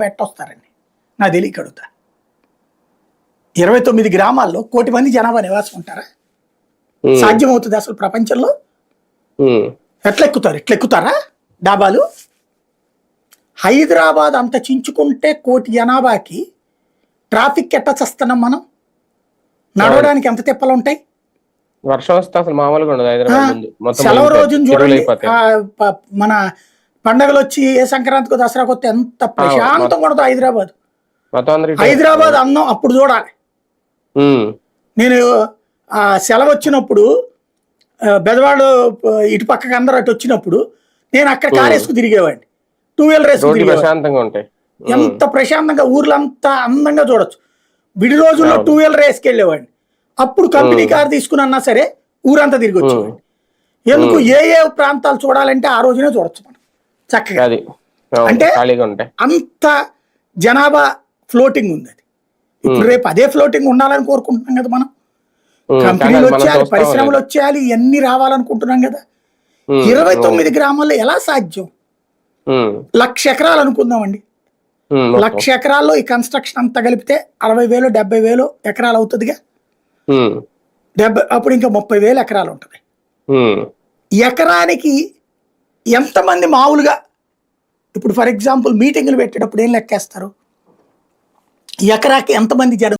పెట్టొస్తారండి. నా తెలియక అడుగుతా. ఇరవై తొమ్మిది గ్రామాల్లో కోటి మంది జనాభా నివాసం ఉంటారా? సాధ్యం అవుతుంది అసలు ప్రపంచంలో? ఉమ్, ఎట్లా ఎక్కుతారు ఎట్లా ఎక్కుతారా డాబాలు? హైదరాబాద్ అంత చించుకుంటే కోటి జనాభాకి ట్రాఫిక్ ఎట్ట చస్తున్నాం మనం? నడవడానికి ఎంత తిప్పలు ఉంటాయి? వర్షం వస్తే అసలు మామూలుగా ఉండదు హైదరాబాద్ సెలవు. రోజున చెరువులు చూడండి. మన పండగలు వచ్చి ఏ సంక్రాంతికో దసరాకు వస్తే ఎంత ప్రశాంతంగా ఉండదు హైదరాబాద్. హైదరాబాద్ అందం అప్పుడు చూడాలి. నేను ఆ సెలవు వచ్చినప్పుడు బెదవాడు ఇటు పక్కకి అందరూ అటు వచ్చినప్పుడు నేను అక్కడ కారు వేసుకు తిరిగేవాడిని. టూ వీలర్ వేసుకు ప్రశాంతంగా ఉంటాయి. ఎంత ప్రశాంతంగా ఊర్లంతా అందంగా చూడొచ్చు. విడి రోజుల్లో. టూ వీలర్ వేసుకెళ్ళేవాడిని. అప్పుడు కంపెనీ కార్ తీసుకుని అన్నా సరే ఊరంతా తిరిగి వచ్చేవాడిని. ఎందుకు? ఏ ఏ ప్రాంతాలు చూడాలంటే ఆ రోజునే చూడొచ్చు మనం. చక్కగా. అది. అంటే- అంత జనాభా ఫ్లోటింగ్ ఉంది అది. ఇప్పుడు రేపు అదే ఫ్లోటింగ్ ఉండాలని కోరుకుంటున్నాం కదా మనం. కంపెనీలు వచ్చేయాలి పరిశ్రమలు. వచ్చేయాలి ఇవన్నీ రావాలనుకుంటున్నాం కదా. ఇరవై. తొమ్మిది గ్రామాల్లో ఎలా సాధ్యం? లక్ష ఎకరాలు అనుకుందామండి. లక్ష ఎకరాల్లో ఈ కన్స్ట్రక్షన్ అంతా కలిపితే అరవై వేలు డెబ్బై వేలు ఎకరాలు అవుతుందిగా. డెబ్బై అప్పుడు ఇంకా ముప్పై వేలు ఎకరాలు ఉంటుంది. ఎకరానికి ఎంతమంది మామూలుగా ఇప్పుడు ఫర్ ఎగ్జాంపుల్ మీటింగులు పెట్టేటప్పుడు ఏం లెక్కేస్తారు? ఎకరాకి ఎంతమంది జనం